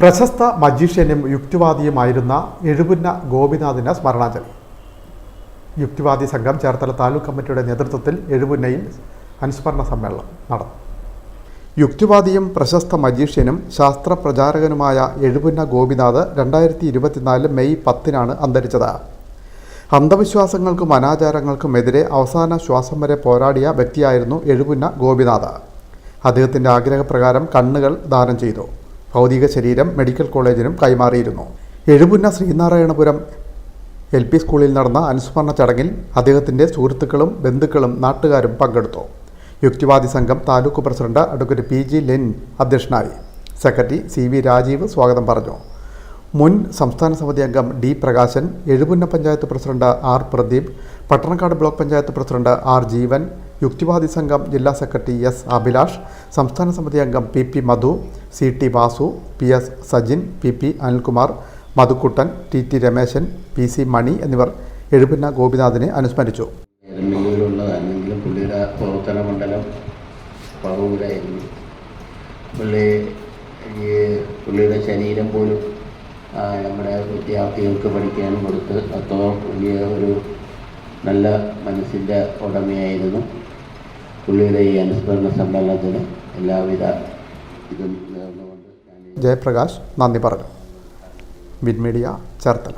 പ്രശസ്ത മജീഷ്യനും യുക്തിവാദിയുമായിരുന്ന എഴുപുന്ന ഗോപിനാഥിന് സ്മരണാഞ്ജലി. യുക്തിവാദി സംഘം ചേർത്തല താലൂക്ക് കമ്മിറ്റിയുടെ നേതൃത്വത്തിൽ എഴുപുന്നയിൽ അനുസ്മരണ സമ്മേളനം നടന്നു. യുക്തിവാദിയും പ്രശസ്ത മജീഷ്യനും ശാസ്ത്ര പ്രചാരകനുമായ എഴുപുന്ന ഗോപിനാഥ് രണ്ടായിരത്തി ഇരുപത്തിനാല് മെയ് പത്തിനാണ് അന്തരിച്ചത്. അന്ധവിശ്വാസങ്ങൾക്കും അനാചാരങ്ങൾക്കുമെതിരെ അവസാന ശ്വാസം വരെ പോരാടിയ വ്യക്തിയായിരുന്നു എഴുപുന്ന ഗോപിനാഥ്. അദ്ദേഹത്തിന്റെ ആഗ്രഹപ്രകാരം കണ്ണുകൾ ദാനം ചെയ്തു. ഭൗതിക ശരീരം മെഡിക്കൽ കോളേജിനും കൈമാറിയിരുന്നു. എഴുപുന്ന ശ്രീനാരായണപുരം എൽ പി സ്കൂളിൽ നടന്ന അനുസ്മരണ ചടങ്ങിൽ അദ്ദേഹത്തിന്റെ സുഹൃത്തുക്കളും ബന്ധുക്കളും നാട്ടുകാരും പങ്കെടുത്തു. യുക്തിവാദി സംഘം taluk president advocate P G Len അധ്യക്ഷനായി. സെക്രട്ടറി സി വി രാജീവ് സ്വാഗതം പറഞ്ഞു. മുൻ സംസ്ഥാന സമിതി അംഗം D Prakashan Ezhupunna panchayat president R Pradeep Pattanakkad block panchayat president R Jeevan യുക്തിവാദി സംഘം ജില്ലാ സെക്രട്ടറി എസ് അഭിലാഷ് സംസ്ഥാന സമിതി അംഗം P P Madhu C T Vasu P S Sajin P P Anilkumar Madhukuttan T T Rameshan P C Mani എന്നിവർ എഴുപുന്ന ഗോപിനാഥിനെ അനുസ്മരിച്ചു. പുള്ളിയുടെ ശരീരം പോലും നമ്മുടെ വിദ്യാർത്ഥികൾക്ക് പഠിക്കാൻ കൊടുത്ത് അത്രയും വലിയ ഒരു നല്ല മനസ്സിന്റെ ഉടമയായിരുന്നു. പുള്ളിയുടെ ഈ അനുസ്മരണ സമ്മേളനത്തിന് എല്ലാവിധ ഇതും നേർന്നുകൊണ്ട് ജയപ്രകാശ് നന്ദി പറഞ്ഞു. വിൻമീഡിയ ചേർത്തല.